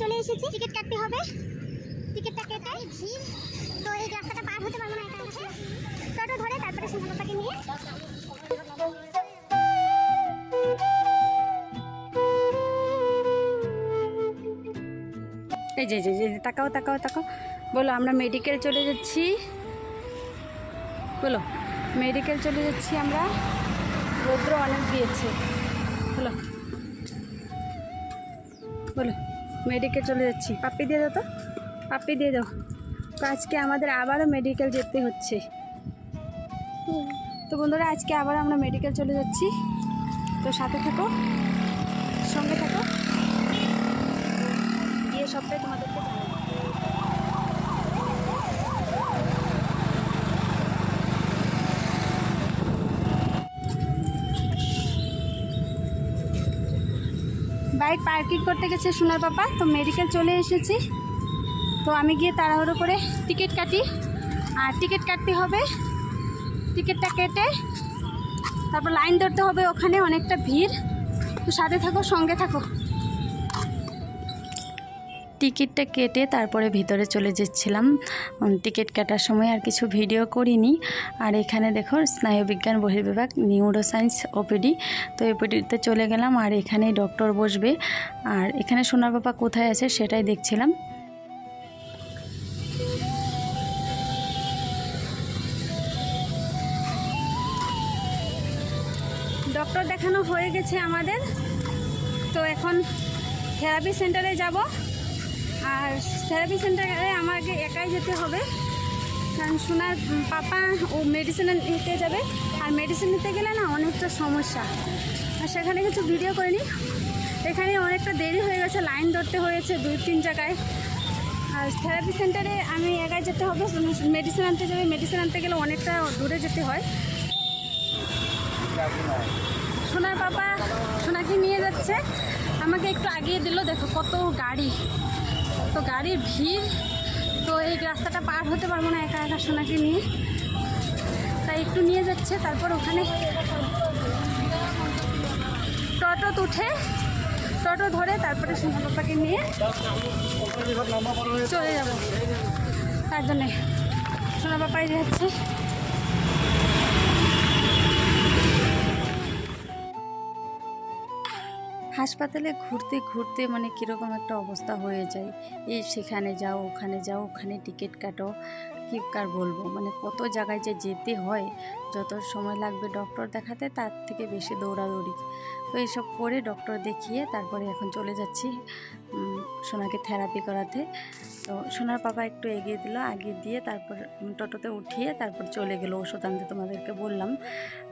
চলে এসেছি। টিকিট কাটতে হবে। টিকিটটা কেটে ভিড় তো এই রাস্তাটা পার হতে পারব না একা একা টোটো ধরে তারপরে সিংহ পাপাকে নিয়ে। এই যে যে, তাকাও তাকাও তাকাও। বলো আমরা মেডিকেল চলে যাচ্ছি। বলো মেডিকেল চলে যাচ্ছি আমরা। রৌদ্র অনেক দিয়েছে। বলো। বলো। মেডিকেল চলে যাচ্ছি। পাপ্পি দিয়ে দাও তো। পাপ্পি দিয়ে দাও। তো আজকে আমাদের আবারও মেডিকেল যেতে হচ্ছে। তো বন্ধুরা, আজকে আবার আমরা মেডিকেল চলে যাচ্ছি। তো সাথে থাকো, সঙ্গে থাকো। গিয়ে সবটাই তোমাদেরকে বাইক পার্কিং করতে গেছে সোনার পাপা, তো মেডিকেল চলে এসেছি। তো আমি গিয়ে তাড়াহুড়ো করে টিকিট কাটি। আর টিকিট কাটতে হবে। টিকিটটা কেটে তারপর লাইন ধরতে হবে, ওখানে অনেকটা ভিড়। তো সাথে থাকো, সঙ্গে থাকো। টিকিটটা কেটে তারপরে ভিতরে চলে যাচ্ছিলাম। টিকিট কাটার সময় আর কিছু ভিডিও করিনি। আর এখানে দেখো স্নায়ুবিজ্ঞান বহির্বিভাগ নিউরো সায়েন্স ওপিডি তো ওপিডিতে চলে গেলাম আর এখানেই ডক্টর বসবে। আর এখানে সোনার বাবা কোথায় আছে সেটাই দেখছিলাম। ডক্টর দেখানো হয়ে গেছে আমাদের। তো এখন থেরাপি সেন্টারে যাব। থেরাপি সেন্টারে আমাকে একাই যেতে হবে। কারণ সোনার পাপা ও মেডিসিন নিতে যাবে। আর মেডিসিন নিতে গেলে না অনেকটা সমস্যা। আর সেখানে কিছু ভিডিও করিনি। এখানে অনেকটা দেরি হয়ে গেছে লাইন ধরতে হয়েছে দুই তিন জায়গায়। আর থেরাপি সেন্টারে আমি একাই যেতে হবে। মেডিসিন আনতে যাবে মেডিসিন আনতে গেলে অনেকটা দূরে যেতে হয়। সোনার পাপা সোনাকে নিয়ে যাচ্ছে। আমাকে একটু আগিয়ে দিল, দেখো কত গাড়ি। তো গাড়ির ভিড়, তো এই রাস্তাটা পার হতে পারব না একা একা সোনাকে নিয়ে। তাই একটু নিয়ে যাচ্ছে, তারপর ওখানে টোটো উঠে, টোটো ধরে তারপরে সোনা পাপাকে নিয়ে চলে যাব। তার জন্যে সোনা পাপাই যাচ্ছে। হাসপাতালে ঘুরতে ঘুরতে মানে কীরকম একটা অবস্থা হয়ে যায়? এই সেখানে যাও, ওখানে যাও, ওখানে টিকিট কাটো, কী কার বলব? মানে কত জায়গায় যে যেতে হয়, যত সময় লাগবে ডক্টর দেখাতে, তার থেকে বেশি দৌড়াদৌড়ি। তো এইসব করে ডক্টর দেখিয়ে তারপরে এখন চলে যাচ্ছি সোনাকে থেরাপি করাতে। তো সোনার পাপা একটু এগিয়ে দিল আগিয়ে দিয়ে তারপর টোটোতে উঠিয়ে তারপর চলে গেলো ওষুধ আনতে তোমাদেরকে বললাম।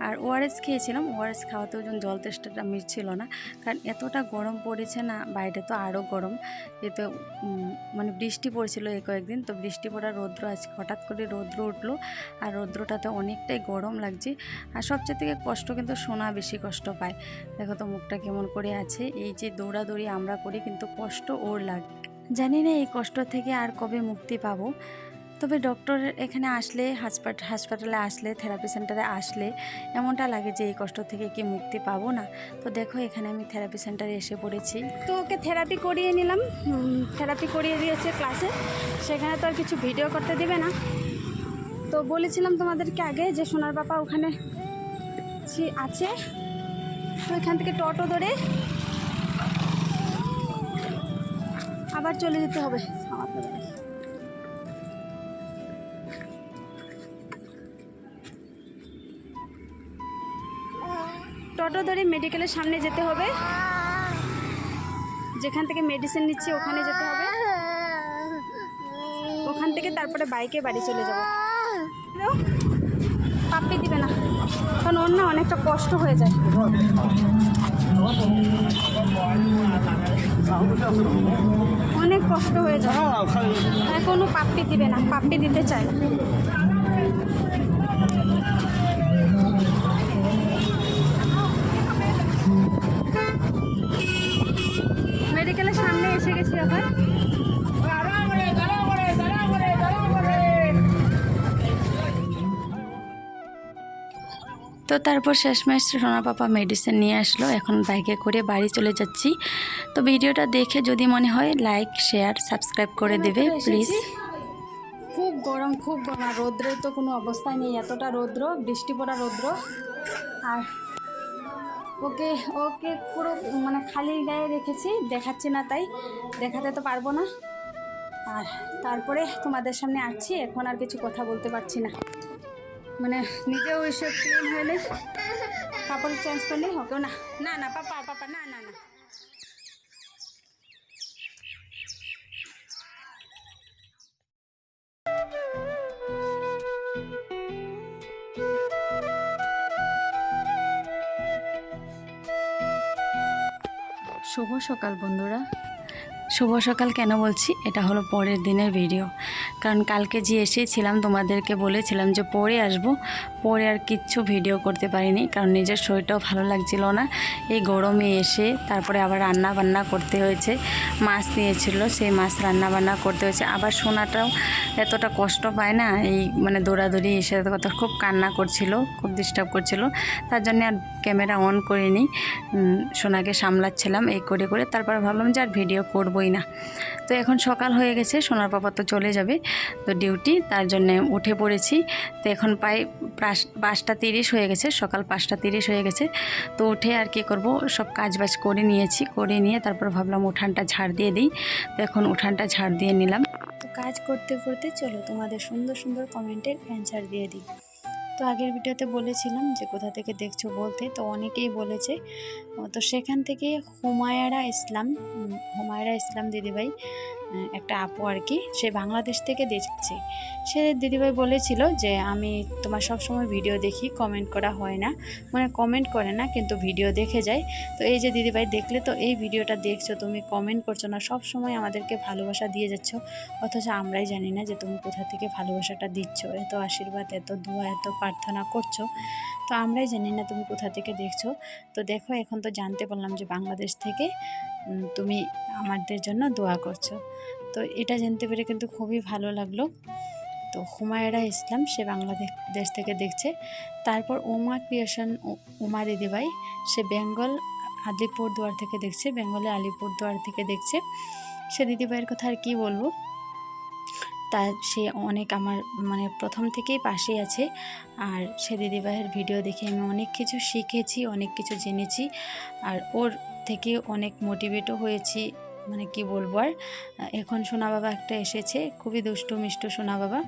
আর ওআরএস খেয়েছিলাম, ওআরএস খাওয়াতেও যেন জল তেষ্টাটা মিটছিল না, কারণ এতটা গরম পড়েছে না, বাইরে তো আরও গরম যেহেতু মানে বৃষ্টি পড়ছিল এই কয়েকদিন, তো বৃষ্টি পড়া রৌদ্র আজকে হঠাৎ করে রৌদ্র উঠল, আর রৌদ্রটাতে অনেকটাই গরম লাগছে, আর সবচেয়ে থেকে কষ্ট কিন্তু সোনা বেশি কষ্ট পায়। দেখো তো মুখটা কেমন করে আছে, এই যে দৌড়াদৌড়ি আমরা করি কিন্তু কষ্ট ওর লাগে জানি না এই কষ্ট থেকে আর কবে মুক্তি পাবো। তবে ডক্টর এখানে আসলে হাসপাতাল হাসপাতালে আসলে থেরাপি সেন্টারে আসলে এমনটা লাগে যে এই কষ্ট থেকে কি মুক্তি পাবো না। তো দেখো, এখানে আমি থেরাপি সেন্টারে এসে পড়েছি। তো ওকে থেরাপি করিয়ে নিলাম। থেরাপি করিয়ে দিয়েছে ক্লাসে সেখানে তো আর কিছু ভিডিও করতে দিবে না। তো বলেছিলাম তোমাদেরকে আগে যে সোনার বাবা ওখানে আছে। তো এখান থেকে টোটো ধরে আবার চলে যেতে হবে। টোটো ধরে মেডিকেলের সামনে যেতে হবে। যেখান থেকে মেডিসিন নিচ্ছি, ওখানে যেতে হবে। ওখান থেকে তারপরে বাইকে বাড়ি চলে যাব। পাপ্পি দিবে না। কারণ না অনেকটা কষ্ট হয়ে যায়। অনেক কষ্ট হয়ে যায়। কোনো পাপ্পি দিবে না পাপ্পি দিতে চায় তো তারপর শেষমেশ সোনা পাপা মেডিসিন নিয়ে আসলো। এখন বাইকে করে বাড়ি চলে যাচ্ছি। তো ভিডিওটা দেখে যদি মনে হয় লাইক শেয়ার সাবস্ক্রাইব করে দেবে প্লিজ খুব গরম খুব গরম। আর রৌদ্রের তো কোনো অবস্থাই নেই। এতটা রৌদ্র বৃষ্টি পড়া রৌদ্র। আর ওকে ওকে পুরো মানে খালি গায়ে রেখেছি। দেখাচ্ছি না তাই। দেখাতে তো পারব না। আর তারপরে তোমাদের সামনে আসছি। এখন আর কিছু কথা বলতে পারছি না। মানে নিজেও এসে ক্লিন হলে কাপড় চেঞ্জ করলে হবে না। না না, পাপা পাপা, না না না। শুভ সকাল বন্ধুরা। শুভ সকাল কেন বলছি? এটা হলো পরের দিনের ভিডিও কারণ কালকে যে এসেছিলাম, তোমাদেরকে বলেছিলাম যে পরে আসব। পরে আর কিচ্ছু ভিডিও করতে পারিনি, কারণ নিজের শরীরটাও ভালো লাগছিল না। এই গরমে এসে তারপরে আবার রান্না বান্না করতে হয়েছে। মাছ নিয়েছিল, সেই মাছ রান্না বান্না করতে হয়েছে। আবার সোনাটাও এতটা কষ্ট পায় না, এই মানে দৌড়াদৌড়ি এসে কথা খুব কান্না করছিল, খুব ডিস্টার্ব করছিল। তার জন্য আর ক্যামেরা অন করিনি। সোনাকে সামলাচ্ছিলাম, এই করে করে তারপর ভাবলাম যে আর ভিডিও করবই না। তো এখন সকাল হয়ে গেছে, সোনার পাপা তো চলে যাবে, তো ডিউটি তার জন্য উঠে পড়েছি। তো এখন প্রায় পাঁচ- পাঁচটা তিরিশ হয়ে গেছে, সকাল পাঁচটা তিরিশ হয়ে গেছে। তো উঠে আর কি করব, সব কাজ বাজ করে নিয়েছি, করে নিয়ে তারপর ভাবলাম উঠানটা ঝাড় দিয়ে দিই। তো এখন উঠানটা ঝাড় দিয়ে নিলাম। তো কাজ করতে করতে চলো তোমাদের সুন্দর সুন্দর কমেন্টের অ্যান্সার দিয়ে দিই। তো আগের ভিডিওতে বলেছিলাম যে কোথা থেকে দেখছ বলতে, তো অনেকেই বলেছে। তো সেখান থেকে হুমায়রা ইসলাম হুমায়রা ইসলাম দিদিভাই একটা আপু আর কি, সে বাংলাদেশ থেকে দেখছে। সে দিদিভাই বলেছিল যে, আমি তোমার সব সময় ভিডিও দেখি কমেন্ট করা হয় না। মানে কমেন্ট করে না, কিন্তু ভিডিও দেখে যায়। তো এই যে দিদিভাই দেখলে তো, এই ভিডিওটা দেখছ, তুমি কমেন্ট করছ না সব সময় আমাদেরকে ভালোবাসা দিয়ে যাচ্ছ। অথচ আমরাই জানি না যে, তুমি কোথা থেকে ভালোবাসাটা দিচ্ছ। এত আশীর্বাদ, এত দোয়া, এত প্রার্থনা করছ। তো আমরাই জানি না তুমি কোথা থেকে দেখছ। তো দেখো, এখন তো জানতে পারলাম যে, বাংলাদেশ থেকে তুমি আমাদের জন্য দোয়া করছ। তো এটা জানতে পেরে কিন্তু খুবই ভালো লাগল। তো হুমায়রা ইসলাম, সে বাংলাদেশ দেশ থেকে দেখছে। তারপর উমা ক্রিয়েশন উমা দিদিভাই, সে বেঙ্গল আলিপুরদুয়ার থেকে দেখছে, বেঙ্গলে আলিপুরদুয়ার থেকে দেখছে। সে দিদিভাইয়ের কথা আর কী বলব? তার সে অনেক আমার মানে প্রথম থেকেই পাশেই আছে। আর সে দিদিভাইয়ের ভিডিও দেখে আমি অনেক কিছু শিখেছি, অনেক কিছু জেনেছি। আর ওর থেকে অনেক মোটিভেটও হয়েছি মানে কি বলব আর এখন সোনা বাবা একটা এসেছে, খুবই দুষ্টু মিষ্টু সোনা বাবা।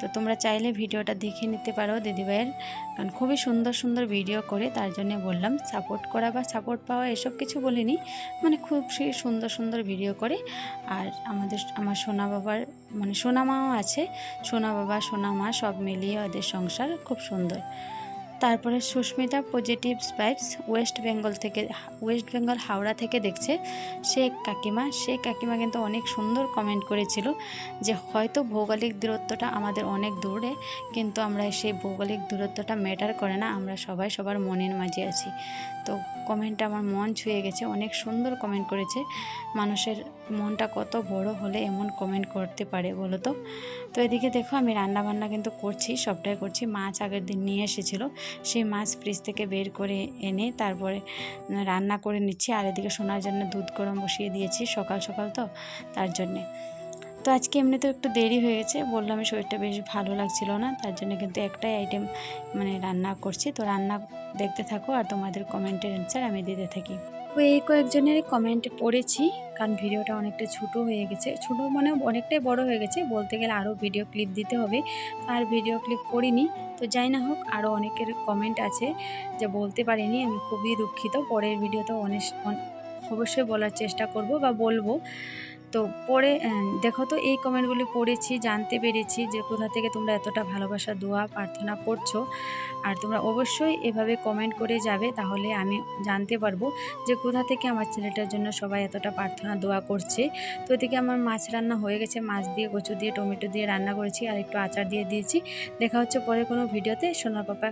তো তোমরা চাইলে ভিডিওটা দেখে নিতে পারো দিদিভাইয়ের কারণ খুবই সুন্দর সুন্দর ভিডিও করে তার জন্য বললাম সাপোর্ট করা বা সাপোর্ট পাওয়া এসব কিছু বলিনি মানে খুব সে সুন্দর সুন্দর ভিডিও করে। আর আমাদের, আমার সোনা বাবার মানে সোনা মাও আছে, সোনা বাবা, সোনা মা সব মিলিয়ে ওদের সংসার খুব সুন্দর। তারপরে সুস্মিতা পজিটিভ স্পাইপস ওয়েস্ট বেঙ্গল থেকে, ওয়েস্ট বেঙ্গল হাওড়া থেকে দেখছে সে কাকিমা। সে কাকিমা কিন্তু অনেক সুন্দর কমেন্ট করেছিল যে হয়তো ভৌগোলিক দূরত্বটা আমাদের অনেক দূরে, কিন্তু আমরা সেই ভৌগোলিক দূরত্বটা ম্যাটার করে না। আমরা সবাই সবার মনের মাঝে আছি। তো কমেন্টটা আমার মন ছুঁয়ে গেছে। অনেক সুন্দর কমেন্ট করেছে। মানুষের মনটা কত বড় হলে এমন কমেন্ট করতে পারে বলো তো? তো এদিকে দেখো, আমি রান্না বান্না কিন্তু করছি, সবটাই করছি। মাছ আগের দিন নিয়ে এসেছিল। সেই মাছ ফ্রিজ থেকে বের করে এনে তারপরে রান্না করে নিচ্ছি। আর এদিকে শোনার জন্য দুধ গরম বসিয়ে দিয়েছি সকাল সকাল তো, তার জন্যে। তো আজকে এমনিতেও একটু দেরি হয়ে গেছে। বললাম শরীরটা বেশ ভালো লাগছিল না, তার জন্য কিন্তু একটাই আইটেম মানে রান্না করছি। তো রান্না দেখতে থাকো আর তোমাদের কমেন্টের অ্যান্সার আমি দিতে থাকি। তো এই কয়েকজনের কমেন্ট পড়েছি, কারণ ভিডিওটা অনেকটা ছোট হয়ে গেছে। ছোট মানে অনেকটাই বড় হয়ে গেছে, বলতে গেলে আরও ভিডিও ক্লিপ দিতে হবে। আর ভিডিও ক্লিপ করিনি, তো যাই না হোক, আরও অনেকের কমেন্ট আছে যে বলতে পারিনি, আমি খুবই দুঃখিত। পরের ভিডিওতে অনেক অবশ্যই বলার চেষ্টা করব বা বলব। তো পড়ে দেখো তো এই কমেন্টগুলি পড়েছি, জানতে পেরেছি যে কোথা থেকে তোমরা এতটা ভালোবাসা, দোয়া, প্রার্থনা করছ। আর তোমরা অবশ্যই এভাবে কমেন্ট করে যাবে, তাহলে আমি জানতে পারব যে কোথা থেকে আমার ছেলেটার জন্য সবাই এতটা প্রার্থনা, দোয়া করছে। তো এদিকে আমার মাছ রান্না হয়ে গেছে, মাছ দিয়ে কচু দিয়ে, টমেটো দিয়ে রান্না করেছি, আর একটু আচার দিয়ে দিয়েছি। দেখা হচ্ছে পরে কোনো ভিডিওতে সোনার পাপা